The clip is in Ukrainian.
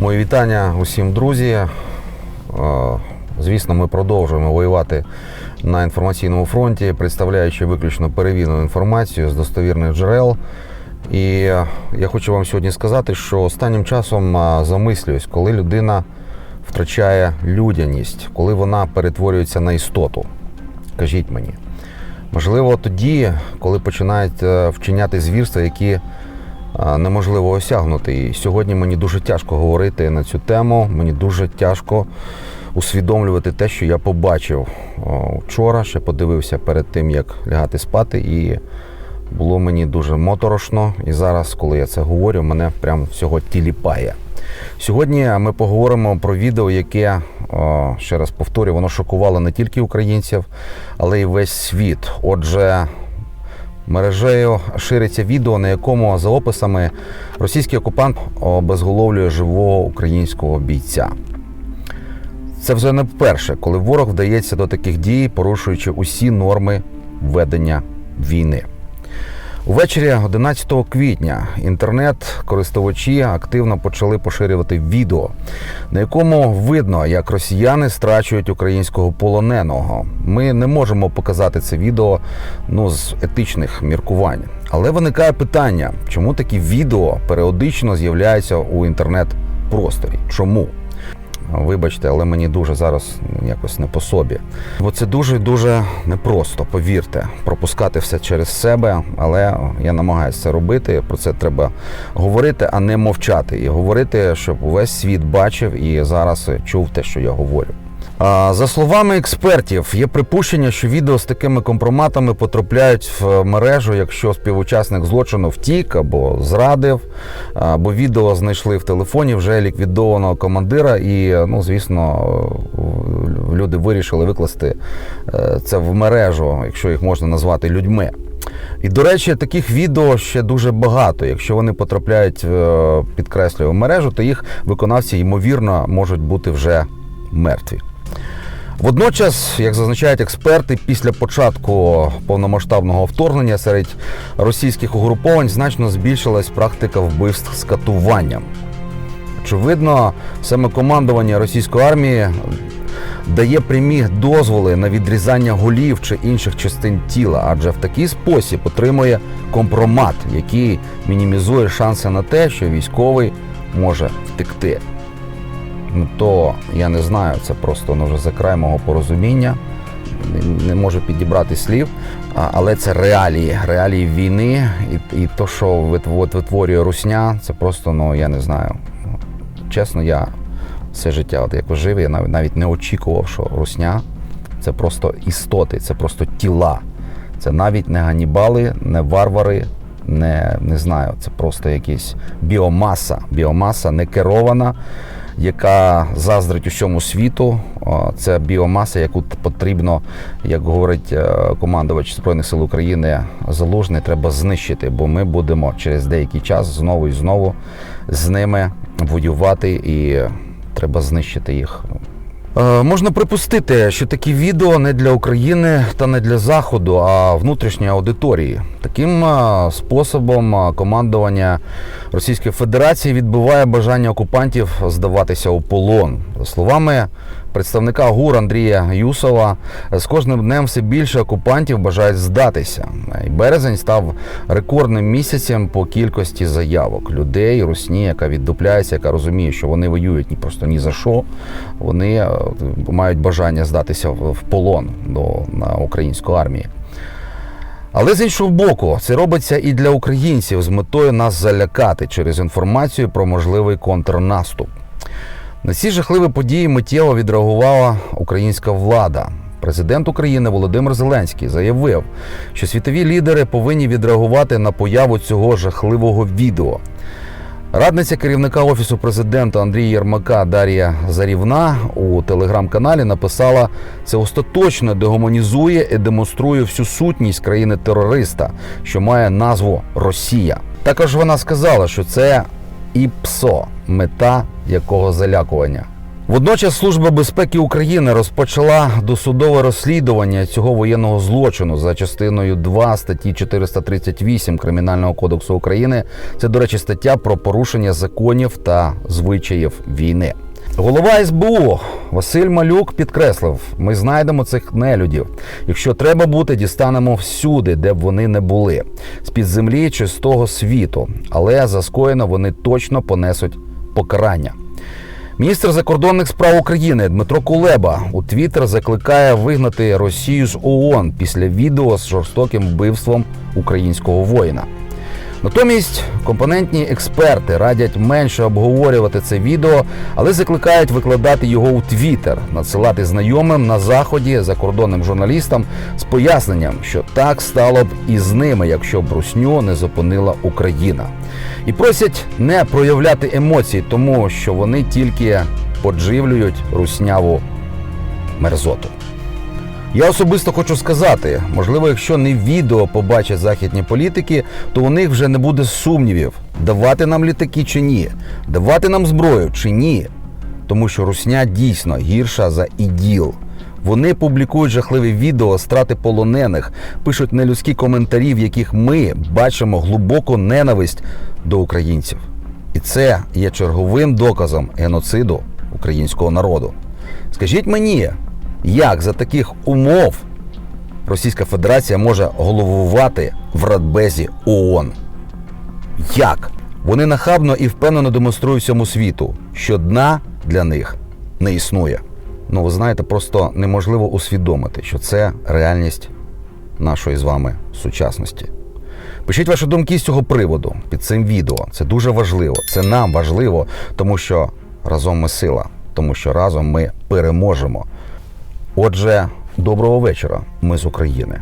Мої вітання усім друзі. Е, Звісно, ми продовжуємо воювати на інформаційному фронті, представляючи виключно перевірену інформацію з достовірних джерел. І я хочу вам сьогодні сказати, що останнім часом е, замислююсь, коли людина втрачає людяність, коли вона перетворюється на істоту. Кажіть мені. Можливо, тоді, коли починають е, вчиняти звірства, які неможливо осягнути. І сьогодні мені дуже тяжко говорити на цю тему. Мені дуже тяжко усвідомлювати те, що я побачив вчора. Ще подивився перед тим, як лягати спати, і було мені дуже моторошно. І зараз, коли я це говорю, мене прям всього тіліпає. Сьогодні ми поговоримо про відео, яке ще раз повторю, воно шокувало не тільки українців, але й весь світ. Отже, Мережею шириться відео, на якому за описами російський окупант обезголовлює живого українського бійця. Це вже не вперше, коли ворог вдається до таких дій, порушуючи усі норми ведення війни. Увечері 11 квітня інтернет-користувачі активно почали поширювати відео, на якому видно, як росіяни страчують українського полоненого. Ми не можемо показати це відео ну, з етичних міркувань. Але виникає питання, чому такі відео періодично з'являються у інтернет-просторі? Чому? Вибачте, але мені дуже зараз якось не по собі. Бо це дуже дуже непросто, повірте, пропускати все через себе. Але я намагаюся це робити. Про це треба говорити, а не мовчати. І говорити, щоб увесь світ бачив і зараз чув те, що я говорю. За словами експертів, є припущення, що відео з такими компроматами потрапляють в мережу, якщо співучасник злочину втік або зрадив, або відео знайшли в телефоні вже ліквідованого командира, і ну, звісно, люди вирішили викласти е, це в мережу, якщо їх можна назвати людьми. І, до речі, таких відео ще дуже багато. Якщо вони потрапляють, е, підкреслюю, в мережу, то їх виконавці, ймовірно, можуть бути вже мертві. Водночас, як зазначають експерти, після початку повномасштабного вторгнення серед російських угруповань значно збільшилась практика вбивств з катуванням. Очевидно, саме командування російської армії дає прямі дозволи на відрізання голів чи інших частин тіла, адже в такий спосіб отримує компромат, який мінімізує шанси на те, що військовий може втекти. Ну, то я не знаю, це просто ну, вже за край мого порозуміння. Не- можу підібрати слів, але це реалії, реалії війни, і, і то, що витворює русня, це просто, ну я не знаю. Чесно, я все життя, от як жив, я навіть не очікував, що русня це просто істоти, це просто тіла. Це навіть не ганібали, не варвари, не, не знаю, це просто якась біомаса. Біомаса не керована, яка заздрить усьому світу. Це біомаса, яку потрібно, як говорить е, командувач Збройних сил України Залужний, треба знищити, бо ми будемо через деякий час знову і знову з ними воювати і треба знищити їх. Е, Можна припустити, що такі відео не для України та не для Заходу, а внутрішньої аудиторії. Таким е, способом е, командування Російської Федерації відбиває бажання окупантів здаватися у полон. За словами представника ГУР Андрія Юсова, з кожним днем все більше окупантів бажають здатися. І березень став рекордним місяцем по кількості заявок людей, русні, яка віддупляється, яка розуміє, що вони воюють ні просто ні за що. Вони е, мають бажання здатися в полон до на українську армію. Але з іншого боку, це робиться і для українців з метою нас залякати через інформацію про можливий контрнаступ. На ці жахливі події миттєво відреагувала українська влада. Президент України Володимир Зеленський заявив, що світові лідери повинні відреагувати на появу цього жахливого відео. Радниця керівника офісу президента Андрія Єрмака Дар'я Зарівна у телеграм-каналі написала: це остаточно дегуманізує і демонструє всю сутність країни-терориста, що має назву Росія. Також вона сказала, що це ІПСО, мета якого залякування Водночас Служба безпеки України розпочала досудове розслідування цього воєнного злочину за частиною 2 статті 438 Кримінального кодексу України. Це, до речі, стаття про порушення законів та звичаїв війни. Голова СБУ Василь Малюк підкреслив: ми знайдемо цих нелюдів. Якщо треба бути, дістанемо всюди, де б вони не були, з під землі чи з того світу. Але за скоєно вони точно понесуть покарання. Міністр закордонних справ України Дмитро Кулеба у Твіттер закликає вигнати Росію з ООН після відео з жорстоким вбивством українського воїна. Натомість компонентні експерти радять менше обговорювати це відео, але закликають викладати його у Твіттер, надсилати знайомим на заході закордонним журналістам з поясненням, що так стало б і з ними, якщо б русню не зупинила Україна. І просять не проявляти емоцій, тому що вони тільки подживлюють русняву мерзоту. Я особисто хочу сказати, можливо, якщо не відео побачать західні політики, то у них вже не буде сумнівів, давати нам літаки чи ні, давати нам зброю чи ні. Тому що русня дійсно гірша за іділ. Вони публікують жахливі відео страти полонених, пишуть нелюдські коментарі, в яких ми бачимо глибоку ненависть до українців. І це є черговим доказом геноциду українського народу. Скажіть мені, як за таких умов Російська Федерація може головувати в Радбезі ООН? Як? Вони нахабно і впевнено демонструють всьому світу, що дна для них не існує. Ну, ви знаєте, просто неможливо усвідомити, що це реальність нашої з вами сучасності. Пишіть ваші думки з цього приводу під цим відео. Це дуже важливо. Це нам важливо, тому що разом ми сила, тому що разом ми переможемо. Отже, доброго вечора. Ми з України.